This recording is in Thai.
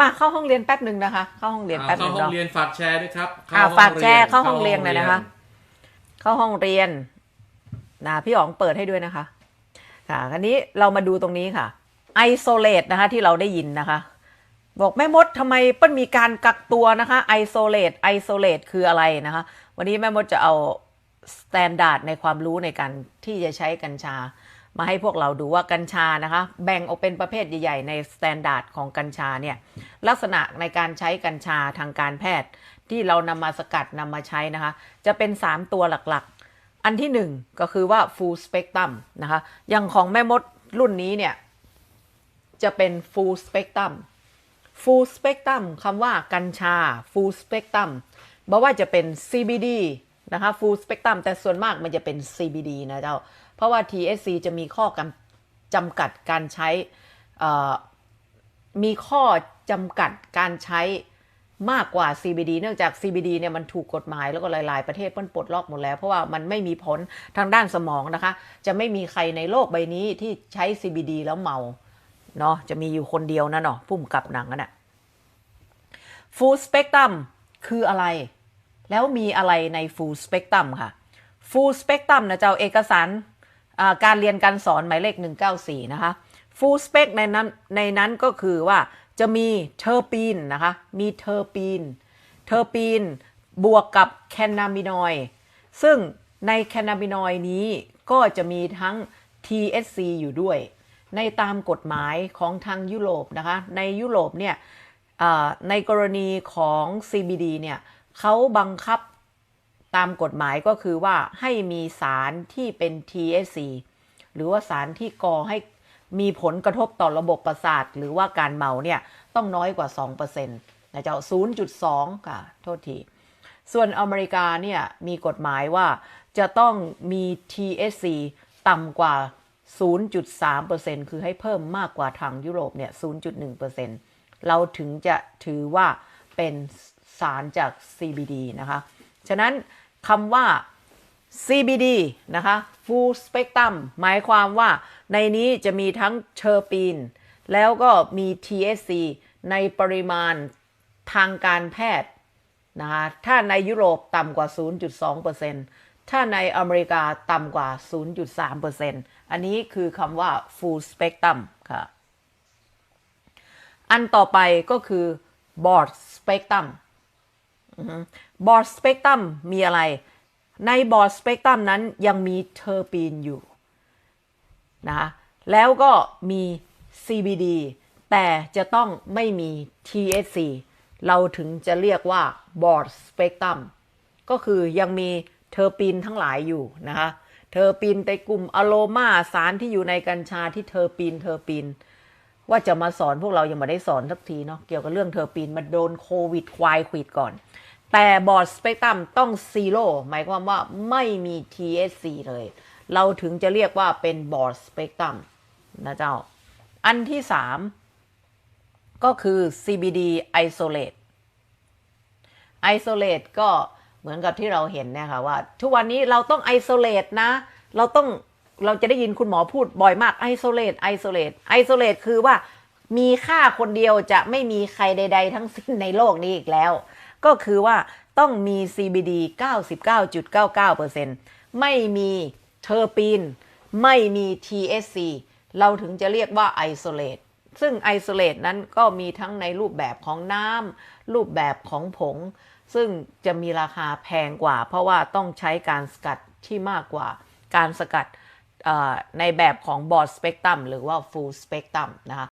มาเข้าห้องเรียนแป๊บหนึ่งนะคะ เข้าห้องเรียนอ่าแป๊บหเข้านึ่งห้องเนาะเรียนฝากแชร์ด้วยครับอ่าเข้ห้องฝากแชร์รียนเข้าห้องเรียนหน่อยนะคะเข้าห้องเรียเข้าห้องเรียนนะพี่อ๋องเปิดให้ด้วยนะคะ ค่ะคราวนี้เรามาดูตรงนี้ค่ะ isolate นะคะที่เราได้ยินนะคะ บอกแม่มดทำไมเปิ้ลมีการกักตัวนะคะ isolate isolate คืออะไรนะคะ วันนี้แม่มดจะเอา standard ในความรู้ในการที่จะใช้กัญชา มาให้พวกเราดูว่ากัญชานะคะ แบ่งออกเป็นประเภทใหญ่ๆ ใน standard ของกัญชาเนี่ยลักษณะในการใช้กัญชาทางการแพทย์ ที่เรานำมาสกัดนำมาใช้นะคะ จะเป็น 3 ตัวหลักๆ อันที่ 1 ก็คือว่า full spectrum นะคะอย่างของแม่มดรุ่นนี้เนี่ยจะเป็น full spectrum full spectrum คำว่ากัญชา full spectrum บอกว่าจะเป็น CBD นะคะ full spectrum แต่ส่วนมากมันจะเป็น CBD นะเจ้า เพราะว่า THC จะมีข้อกำจำกัดการใช้มีข้อจำกัดการใช้มากกว่า CBD เนื่องจาก CBD เนี่ยมันถูกกฎหมายแล้วก็หลาย ๆ ประเทศเพิ่นปลดล็อกหมดแล้ว เพราะว่ามันไม่มีผลทางด้านสมองนะคะ จะไม่มีใครในโลกใบนี้ที่ใช้ CBD แล้วเมาเนาะจะมีอยู่คนเดียวนะเนาะพุ่มกับหนังอะน่ะ full spectrum คืออะไร แล้วมีอะไรใน full spectrum ค่ะ full spectrum นะเจ้าเอกสาร การเรียนการสอนหมายเลข 194 นะคะ full spec ในนั้นในนั้นก็คือว่าจะมีเทอร์ปีนนะคะ มีเทอร์ปีน เทอร์ปีนบวกกับแคนาบินอยซึ่งในแคนาบินอยนี้ก็จะมีทั้ง THC อยู่ด้วย ในตามกฎหมายของทางยุโรปนะคะ ในยุโรปเนี่ยในกรณีของ CBD เนี่ยเขาบังคับ ตามกฎหมายก็คือว่าให้มีสารที่เป็น THC หรือว่าสารที่ก่อให้มีผลกระทบต่อระบบประสาท หรือว่าการเมาเนี่ยต้องน้อยกว่า 2%นะเจ้า0.2 ค่ะ โทษที ส่วนอเมริกาเนี่ยมีกฎหมายว่าจะต้องมี THC ต่ำกว่า 0.3%คือให้เพิ่มมากกว่าทางยุโรปเนี่ย 0.1%เราถึงจะถือว่าเป็นสารจาก CBD นะคะ ฉะนั้น คำว่า CBD นะคะ full spectrum หมายความว่าในนี้จะมีทั้งเทอร์ปีน แล้วก็มี THC ในปริมาณทางการแพทย์นะคะถ้าในยุโรปต่ำกว่า 0.2%ถ้าในอเมริกาต่ำกว่า 0.3%อันนี้คือคำว่า full spectrum ค่ะ อันต่อไปก็คือ broad spectrum บอร์ดสเปกตรัมมีอะไร ในบอร์ดสเปกตรัมนั้นยังมีเทอร์ปีนอยู่นะแล้วก็มี CBD แต่จะต้องไม่มี THC เราถึงจะเรียกว่าบอร์ดสเปกตรัมก็คือยังมีเทอร์ปีนทั้งหลายอยู่นะคะเทอร์ปีนในกลุ่มอะโลมาสารที่อยู่ในกัญชาที่เทอร์ปีนเทอร์ปีนว่าจะมาสอนพวกเรายังไม่ได้สอนสักทีเนาะเกี่ยวกับเรื่องเทอร์ปีนมันโดนโควิดควายขวิดก่อน แต่บอร์ดสเปกตรัมต้องซีโร่หมายความว่าไม่มี THC เลย เราถึงจะเรียกว่าเป็นบอร์ดสเปกตรัมนะเจ้า อันที่สามก็คือ CBD isolate isolate ก็เหมือนกับที่เราเห็นเนี่ยค่ะว่า ทุกวันนี้เราต้อง isolate นะ เราต้องเราจะได้ยินคุณหมอพูดบ่อยมาก isolate isolate isolate คือว่ามีค่าคนเดียวจะไม่มีใครใด ๆ ทั้งสิ้นในโลกนี้อีกแล้ว ก็คือว่าต้องมี CBD 99.99%ไม่มีเทอร์ปีน ไม่มี THC เราถึงจะเรียกว่า isolate ซึ่ง isolate นั้นก็มีทั้งในรูปแบบของน้ำรูปแบบของผง ซึ่งจะมีราคาแพงกว่า เพราะว่าต้องใช้การสกัดที่มากกว่าการสกัดในแบบของบอร์ดสเปกตรัมหรือว่าฟูลสเปกตรัมนะคะ